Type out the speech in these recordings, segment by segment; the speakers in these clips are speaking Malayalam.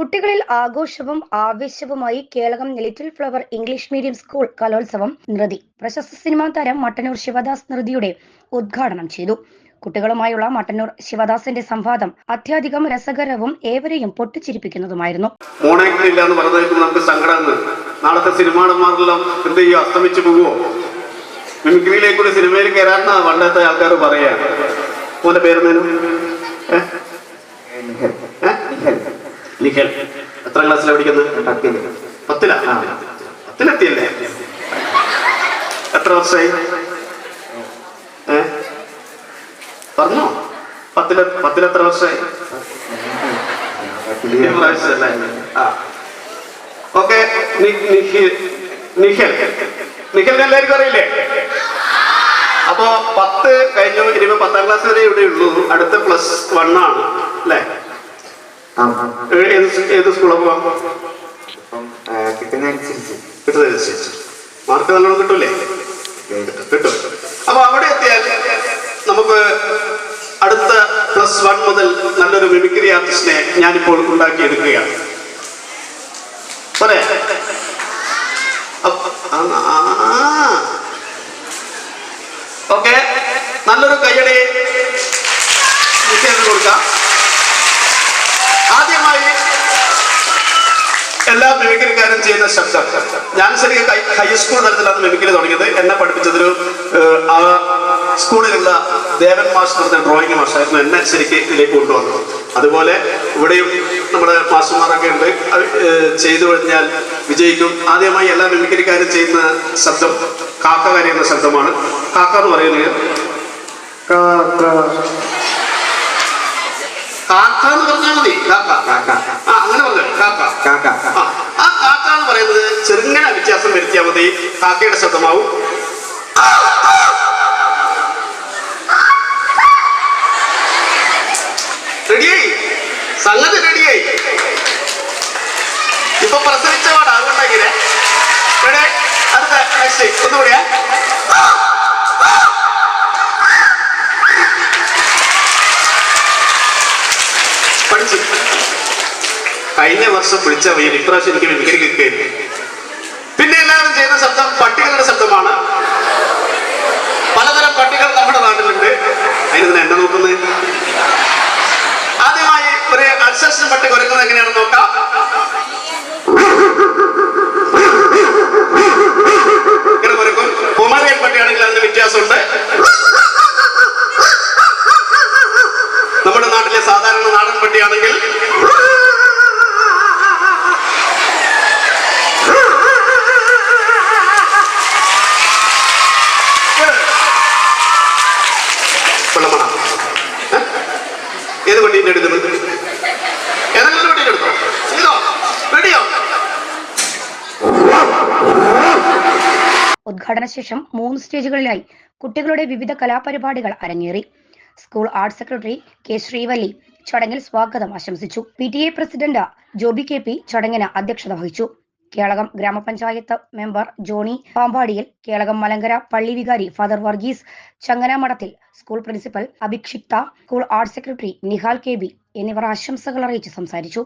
കുട്ടികളിൽ ആഘോഷവും ആവേശവുമായി Kelakam little flower English medium school കലോത്സവം നൃതി പ്രശസ്ത സിനിമാ താരം മട്ടന്നൂർ ശിവദാസ് നൃതിയുടെ ഉദ്ഘാടനം ചെയ്തു. കുട്ടികളുമായുള്ള മട്ടന്നൂർ ശിവദാസിന്റെ സംവാദം അത്യധികം രസകരവും ഏവരെയും പൊട്ടിച്ചിരിപ്പിക്കുന്നതുമായിരുന്നു. മോണേക്കില്ല എന്ന് പറഞ്ഞാൽ നമുക്ക് സങ്കടമാണ് നാളത്തെ സിനിമാടന്മാരെല്ലാം എന്ത് ചെയ്യും? അസ്തമിച്ചു പോവുമോ മിമിക്രിയിലേക്ക് ഒരു സിനിമയിൽ കയറാനാ പണ്ടത്തെ ആൾക്കാർ പറയാ. ഏ? ഏ? നിഖിൽ എത്ര ക്ലാസ്സിലാണ് പഠിക്കുന്നത്? പത്തിലാ. പത്തിലെത്തിയല്ലേ? എത്ര വർഷമായി ഏ? പറഞ്ഞോ? പത്തില പത്തിലെത്ര വർഷമായി. ഓക്കെ നിഖിൽ നിഖിലിനെ എല്ലാവർക്കും അറിയില്ലേ? അപ്പോ പത്ത് കഴിഞ്ഞു ഇനിയിപ്പോ പത്താം ക്ലാസ് വരെ ഇവിടെ ഉള്ളൂ അടുത്ത പ്ലസ് വൺ ആണ്. അല്ലേ? ഏത് ഏത് സ്കൂളാ പോവാം? കിട്ടുന്നതനുസരിച്ച് കിട്ടുന്നതനുസരിച്ച് മാർക്ക് നല്ലോണം കിട്ടൂലേ കിട്ടും. അപ്പൊ അവിടെ എത്തിയാൽ നമുക്ക് അടുത്ത പ്ലസ് വൺ മുതൽ നല്ലൊരു മിമിക്രി ആർട്ടിസ്റ്റിനെ ഞാനിപ്പോൾ ഉണ്ടാക്കിയെടുക്കുകയാണ്. പോരെ ഓക്കെ നല്ലൊരു കയ്യടി നിശ്ചയം കൊടുക്കാം ആദ്യമായി എല്ലാ മിമിക്രിക്കാരും ചെയ്യുന്ന ശബ്ദം ഞാൻ ശരിക്കും ഹൈസ്കൂൾ തലത്തിലാണ് മിമിക്രി തുടങ്ങിയത്. എന്നെ പഠിപ്പിച്ചതൊരു സ്കൂളിലുള്ള ദേവൻ മാഷ് പറഞ്ഞ ഡ്രോയിങ് മാഷായിരുന്നു എന്നെ ശരിക്ക് ഇതിലേക്ക് കൊണ്ടുവന്നത്. അതുപോലെ ഇവിടെയും നമ്മുടെ മാസ്റ്റർമാരൊക്കെ ഉണ്ട്. ചെയ്തു കഴിഞ്ഞാൽ വിജയിക്കും. ആദ്യമായി എല്ലാ മിമിക്രിക്കാരും ചെയ്യുന്ന ശബ്ദം കാക്ക കരയുന്ന ശബ്ദമാണ്. കാക്ക എന്ന് പറയുന്നത് കാക്ക എന്ന് പറഞ്ഞാൽ മതി. കാക്ക. ആ അങ്ങനെ പറഞ്ഞു. കാക്ക. കാക്ക. ആ കാക്ക എന്ന് പറയുന്നത് ചെറുങ്ങനെ വ്യത്യാസം വരുത്തിയാൽ മതി. കാക്കയുടെ ശബ്ദമാവും. റെഡിയായി? സംഗതി റെഡിയായി. ഇപ്പൊ പ്രസവിച്ച പാടാ അതുകൊണ്ടെങ്കിലേ അടുത്ത നെക്സ്റ്റ് ഒന്നുകൂടിയാ പഠിച്ചു കഴിഞ്ഞ വർഷം വിളിച്ച വയ്യ ഇപ്രാവശ്യം എനിക്ക് കിട്ടുകയില്ല പിന്നെ എല്ലാവരും ചെയ്യുന്ന ശബ്ദം പട്ടികളുടെ ശബ്ദമാണ്. പലതരം പട്ടികൾ നമ്മുടെ നാട്ടിലുണ്ട്. അതിന് എന്നെ നോക്കുന്നത്? ആദ്യമായി ഒരു അക്ഷരം പട്ടി ഉദ്ഘാടന ശേഷം മൂന്ന് സ്റ്റേജുകളിലായി കുട്ടികളുടെ വിവിധ കലാപരിപാടികൾ അരങ്ങേറി. School arts secretary K Srivalli ചടങ്ങിൽ സ്വാഗതം ആശംസിച്ചു. P T A president Joby K P ചടങ്ങിന് അധ്യക്ഷത വഹിച്ചു. കേളകം ഗ്രാമപഞ്ചായത്ത് മെമ്പർ ജോണി പാമ്പാടിയിൽ കേളകം മലങ്കര പള്ളി വികാരി father Varghese Changanamadathil school principal അഭിക്ഷിപ്ത school arts secretary Nihal K B എന്നിവർ ആശംസകൾ അറിയിച്ച് സംസാരിച്ചു.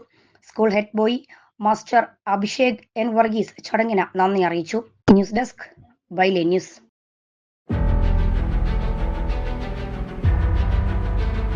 School head boy master Abhishek N Varghese ചടങ്ങിന് നന്ദി അറിയിച്ചു. ന്യൂസ് ഡെസ്ക് ബൈലെ ന്യൂസ്.